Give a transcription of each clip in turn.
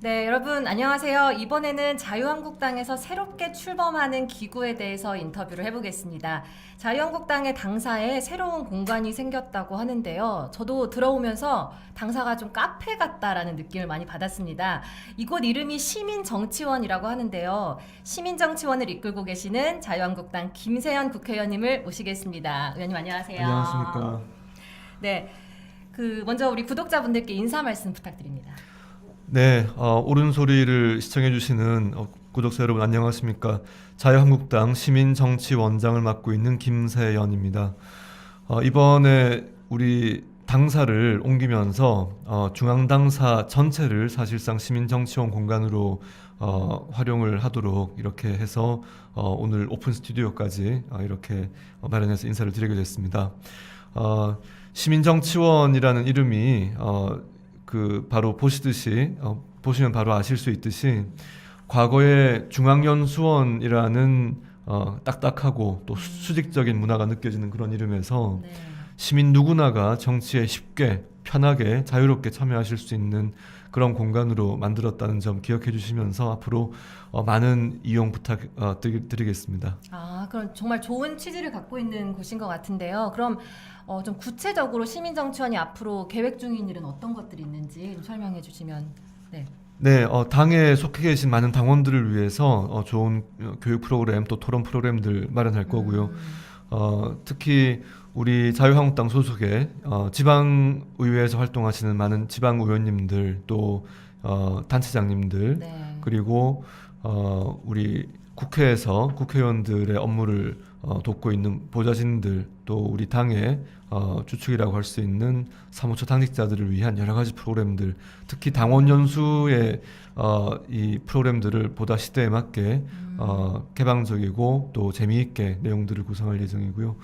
네, 여러분 안녕하세요. 이번에는 자유한국당에서 새롭게 출범하는 기구에 대해서 인터뷰를 해보겠습니다. 자유한국당의 당사에 새로운 공간이 생겼다고 하는데요. 저도 들어오면서 당사가 좀 카페 같다라는 느낌을 많이 받았습니다. 이곳 이름이 시민정치원이라고 하는데요. 시민정치원을 이끌고 계시는 자유한국당 김세연 국회의원님을 모시겠습니다. 의원님 안녕하세요. 안녕하십니까. 네, 그 먼저 우리 구독자분들께 인사 말씀 부탁드립니다. 네, 어, 옳은 소리를 시청해 주시는 어, 구독자 여러분 안녕하십니까. 자유한국당 시민정치원장을 맡고 있는 김세연입니다. 어, 이번에 우리 당사를 옮기면서 어, 중앙당사 전체를 사실상 시민정치원 공간으로 어, 활용을 하도록 이렇게 해서 어, 오늘 오픈 스튜디오까지 어, 이렇게 어, 마련해서 인사를 드리게 됐습니다. 어, 시민정치원이라는 이름이 어, 그 바로 보시듯이 어, 보시면 바로 아실 수 있듯이 과거에 중앙연수원이라는 어, 딱딱하고 또 수- 수직적인 문화가 느껴지는 그런 이름에서 네. 시민 누구나가 정치에 쉽게 편하게 자유롭게 참여하실 수 있는 그런 공간으로 만들었다는 점 기억해 주시면서 앞으로 어, 많은 이용 부탁 어, 드리, 드리겠습니다. 아, 그럼 정말 좋은 취지를 갖고 있는 곳인 것 같은데요. 그럼 어, 좀 구체적으로 시민정치원이 앞으로 계획 중인 일은 어떤 것들이 있는지 좀 설명해 주시면. 네. 네, 어, 당에 속해 계신 많은 당원들을 위해서 어, 좋은 어, 교육 프로그램 또 토론 프로그램들 마련할 거고요. 음, 어, 특히 우리 자유한국당 소속의 어, 지방 의회에서 활동하시는 많은 지방 의원님들 또 어, 단체장님들 네. 그리고 어, 우리 국회에서 국회의원들의 업무를 어, 돕고 있는 보좌진들 또 우리 당의 어, 주축이라고 할 수 있는 사무처 당직자들을 위한 여러 가지 프로그램들 특히 당원 연수의 어, 이 프로그램들을 보다 시대에 맞게 음, 어, 개방적이고 또 재미있게 내용들을 구성할 예정이고요.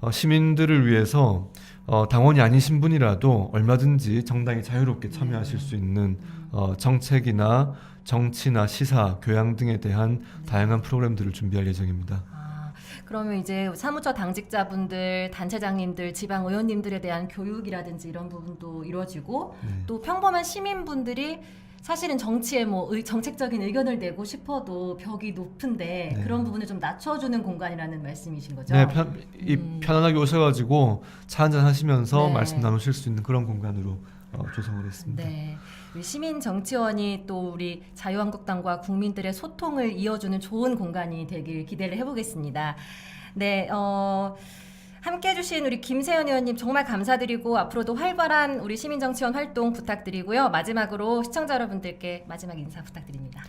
어, 시민들을 위해서 어, 당원이 아니신 분이라도 얼마든지 정당에 자유롭게 참여하실 수 있는 어, 정책이나 정치나 시사, 교양 등에 대한 다양한 프로그램들을 준비할 예정입니다. 아, 그러면 이제 사무처 당직자분들, 단체장님들, 지방 의원님들에 대한 교육이라든지 이런 부분도 이루어지고 네. 또 평범한 시민분들이 사실은 정치에 뭐 의- 정책적인 의견을 내고 싶어도 벽이 높은데 네. 그런 부분을 좀 낮춰주는 공간이라는 말씀이신 거죠? 네, 편, 이 음. 편안하게 오셔가지고 차 한잔 하시면서 네. 말씀 나누실 수 있는 그런 공간으로 어, 조성을 했습니다. 네. 시민 정치원이 또 우리 자유한국당과 국민들의 소통을 이어주는 좋은 공간이 되길 기대를 해보겠습니다. 네, 어, 함께 해주신 우리 김세현 의원님 정말 감사드리고 앞으로도 활발한 우리 시민 정치원 활동 부탁드리고요. 마지막으로 시청자 여러분들께 마지막 인사 부탁드립니다.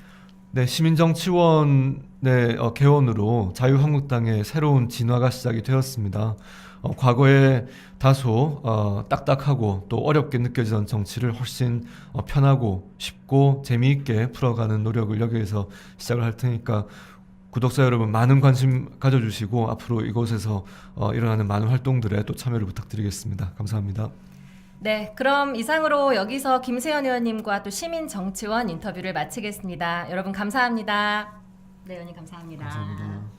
네, 시민정치원의 어, 개원으로 자유한국당의 새로운 진화가 시작이 되었습니다. 어, 과거에 다소 어, 딱딱하고 또 어렵게 느껴지던 정치를 훨씬 어, 편하고 쉽고 재미있게 풀어가는 노력을 여기에서 시작을 할 테니까 구독자 여러분 많은 관심 가져주시고 앞으로 이곳에서 어, 일어나는 많은 활동들에 또 참여를 부탁드리겠습니다. 감사합니다. 네, 그럼 이상으로 여기서 김세현 의원님과 또 시민 정치원 인터뷰를 마치겠습니다. 여러분 감사합니다. 네, 의원님 감사합니다. 감사합니다.